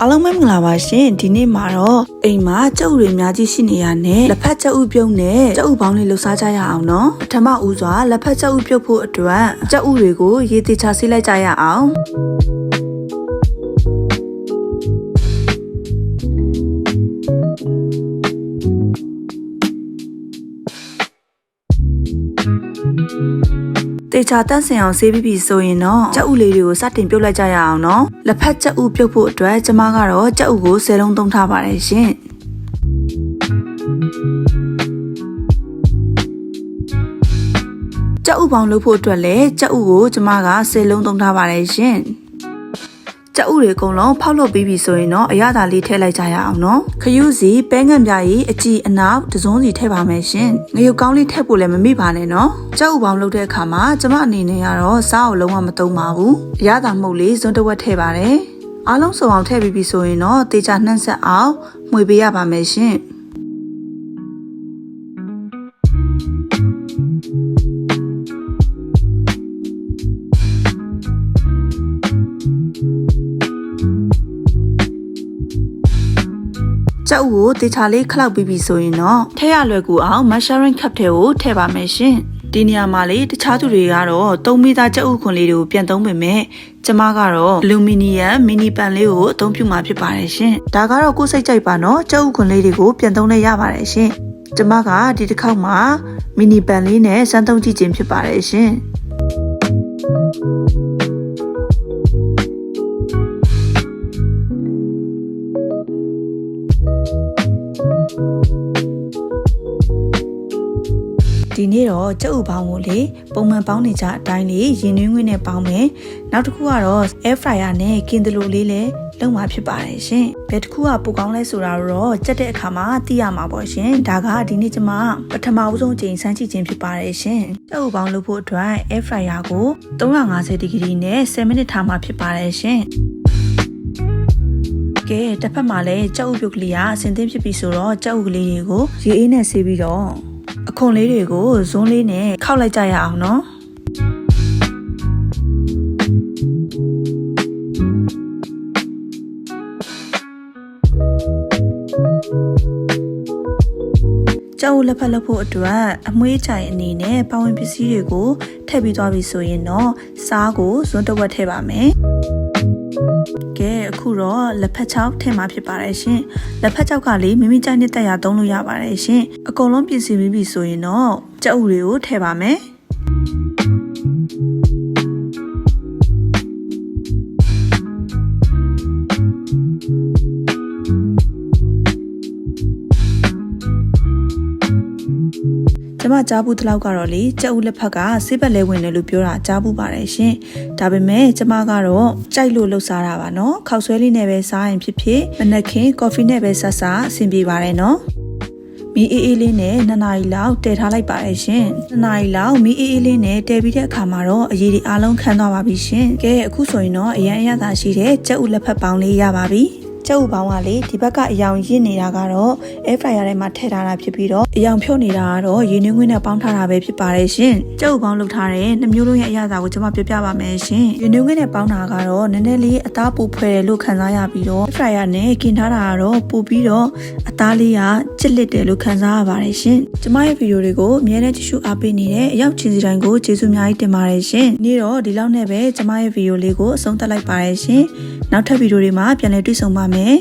အားလုံးပဲမင်္ဂလာပါရှင်ဒီနေ့မှာတော့အိမ်မှာကြက်ဥတွေအများကြီးရှိနေရနဲ့လက်ဖက်ကြက်ဥပြုတ်နဲ့ကြက်ဥပေါင်းလေးလှူစားကြရအောင်နော်ပထမဦးစွာလက်ဖက်ကြက်ဥပြုတ်ဖို့အတွက်ကြက်ဥတွေကိုရေသေးချဆေးလိုက်ကြရအောင် တေချာတန့်စင်အောင်ဆေးပြီးပြီဆိုရင်တော့ကြက်ဥလေးတွေကိုစတင်ပြုတ်လိုက်ကြရအောင်နော်လက်ဖက်ကြက်ဥပြုတ်ဖို့အတွက်ကျမကတော့ကြက်ဥကို10လုံးသုံးထားပါတယ်ရှင်ကြက်ဥပေါင်းလုပ်ဖို့အတွက်လည်းကြက်ဥကိုကျမက10လုံးသုံးထားပါတယ်ရှင် ကြက်ဥတွေအကုန်လုံးဖောက်လုပ်ပြီးပြီဆိုရင်တော့အရသာလေးထည့်လိုက်ကြရအောင်နော်ခရူးစီပဲငံ့ပြားရီအကြည်အနောက်တစုံစီထည့်ပါမယ်ရှင်ငရုတ်ကောင်းလေးထည့်ဖို့လည်းမမိပါနဲ့နော်ကြက်ဥပေါင်းလုပ်တဲ့အခါမှာကျမအနေနဲ့ကတော့စားကိုလုံးဝမသုံးပါဘူးအရသာမှုတ်လေးဇွန်းတစ်ဝက်ထည့်ပါတယ်အားလုံးစုံအောင်ထည့်ပြီးပြီဆိုရင်တော့တေချာနှံ့ဆက်အောင်မှွေပေးရပါမယ်ရှင် ကြောက်ကိုတေချာလေးခလောက်ပြီးပြီဆိုရင်တော့ထည့်ရလွယ်ကူအောင် mushroom cup ထဲကိုထည့်ပါမယ်ရှင်ဒီနေရာမှာလေတခြားသူတွေကတော့3မီတာကြက်ဥခွန်လေးတွေကိုပြန်သုံးပေမဲ့ကျမကတော့အလူမီနီယမ်မီနီပန်လေးကိုအသုံးပြုမှာဖြစ်ပါတယ်ရှင်ဒါကတော့ကိုယ်စိတ်ကြိုက်ပါနော်ကြက်ဥခွန်လေးတွေကိုပြန်သုံးလဲရပါတယ်ရှင်ကျမကဒီတစ်ခေါက်မှာမီနီပန်လေးနဲ့စမ်းသုံးကြည့်ခြင်းဖြစ်ပါတယ်ရှင် ဒီနေ့တော့ကြက်ဥပေါင်းကိုလေပုံမှန်ပေါင်းနေကြအတိုင်းလေးရင်နှွေးငွေ့နဲ့ပေါင်းမယ်နောက်တစ်ခုကတော့ air fryer နဲ့ကင်တလိုလေးလည်းလုံးမှာဖြစ်ပါတယ်ရှင်ဘယ်တစ်ခုကပိုကောင်းလဲဆိုတာတော့ကြက်တဲ့အခါမှာသိရမှာပေါ့ရှင်ဒါကဒီနေ့ကျွန်မပထမဦးဆုံးအချိန်စမ်းကြည့်ခြင်းဖြစ်ပါတယ်ရှင်ကြက်ဥပေါင်းလုပ်ဖို့အတွက် air fryer ကို350ဒီဂရီနဲ့10မိနစ်ထားမှာဖြစ်ပါတယ်ရှင် ကဲတစ်ဖက်မှာလည်းကြောက်ဥပြုတ်ကလေးကအစင်သင်းဖြစ်ပြီဆိုတော့ကြောက်ဥကလေးတွေကိုရေအေးနဲ့ဆေးပြီးတော့အခွန်လေးတွေကိုဇွန်းလေးနဲ့ခောက်လိုက်ကြရအောင်နော်ကျောက်လက်ဖက်လက်ဖို့အတွက်အမွှေးချိုင်အနေနဲ့ပဝင်ပစ္စည်းတွေကိုထည့်ပြီးသွားပြီဆိုရင်တော့စားကိုဇွန်းတစ်ဝက်ထည့်ပါမယ် ကဲအခုတော့လက်ဖက်ချောက်ထည့်မှာဖြစ်ပါတယ်ရှင်လက်ဖက်ချောက်ကလေမိမိကြိုက်တဲ့တက်ရသုံးလို့ရပါတယ်ရှင်အကုန်လုံးပြင်ဆင်ပြီးပြီဆိုရင်တော့ကြက်ဥတွေကိုထည့်ပါမယ် ကျမကြားဘူးတလောက်ကတော့လေကြက်ဥလက်ဖက်ကဆေးဘက်လဲဝင်တယ်လို့ပြောတာကြားဘူးပါတယ်ရှင်ဒါပေမဲ့ကျမကတော့ကြိုက်လို့လှုပ်စားတာပါနော်ခောက်ဆွဲလေးနဲ့ပဲစားရင်ဖြစ်ဖြစ်မနက်ခင်းကော်ဖီနဲ့ပဲဆက်စားအဆင်ပြေပါတယ်နော်မီအေးအေးလေးနဲ့2နာရီလောက်တည်ထားလိုက်ပါတယ်ရှင်2နာရီလောက်မီအေးအေးလေးနဲ့တည်ပြီးတဲ့အခါမှာတော့အရေးဒီအားလုံးခန်းသွားပါပြီရှင်ကဲအခုဆိုရင်တော့အရန်အရသာရှိတဲ့ကြက်ဥလက်ဖက်ပေါင်းလေးရပါပြီ ကျုပ်ဘောင်းကလေဒီဘက်ကအယောင်ရင့်နေတာကတော့ air fryer ထဲမှာထည့်ထားတာဖြစ်ပြီးတော့အယောင်ဖြုတ်နေတာကတော့ရေနွေးငွေးနဲ့ပေါင်းထားတာပဲဖြစ်ပါတယ်ရှင်ကျုပ်ဘောင်းလုပ်ထားတဲ့နှမျိုးလုံးရဲ့အရသာကိုကျွန်မပြောပြပါမယ်ရှင်ရေနွေးငွေးနဲ့ပေါင်းတာကတော့နည်းနည်းလေးအသားပူဖွဲတယ်လို့ခံစားရပြီးတော့ air fryer နဲ့กินထားတာကတော့ပူပြီးတော့အသားလေးကချစ်လက်တယ်လို့ခံစားရပါတယ်ရှင်ကျွန်မရဲ့ဗီဒီယိုတွေကိုအမြဲတမ်းကြည့်ရှုအားပေးနေတဲ့အရောက်ချင်းစီတိုင်းကိုကျေးဇူးအများကြီးတင်ပါတယ်ရှင်နေ့တော့ဒီလောက်နဲ့ပဲကျွန်မရဲ့ဗီဒီယိုလေးကိုအဆုံးသတ်လိုက်ပါတယ်ရှင်နောက်ထပ်ဗီဒီယိုတွေမှာပြန်လည်တွေ့ဆုံပါမယ်ね。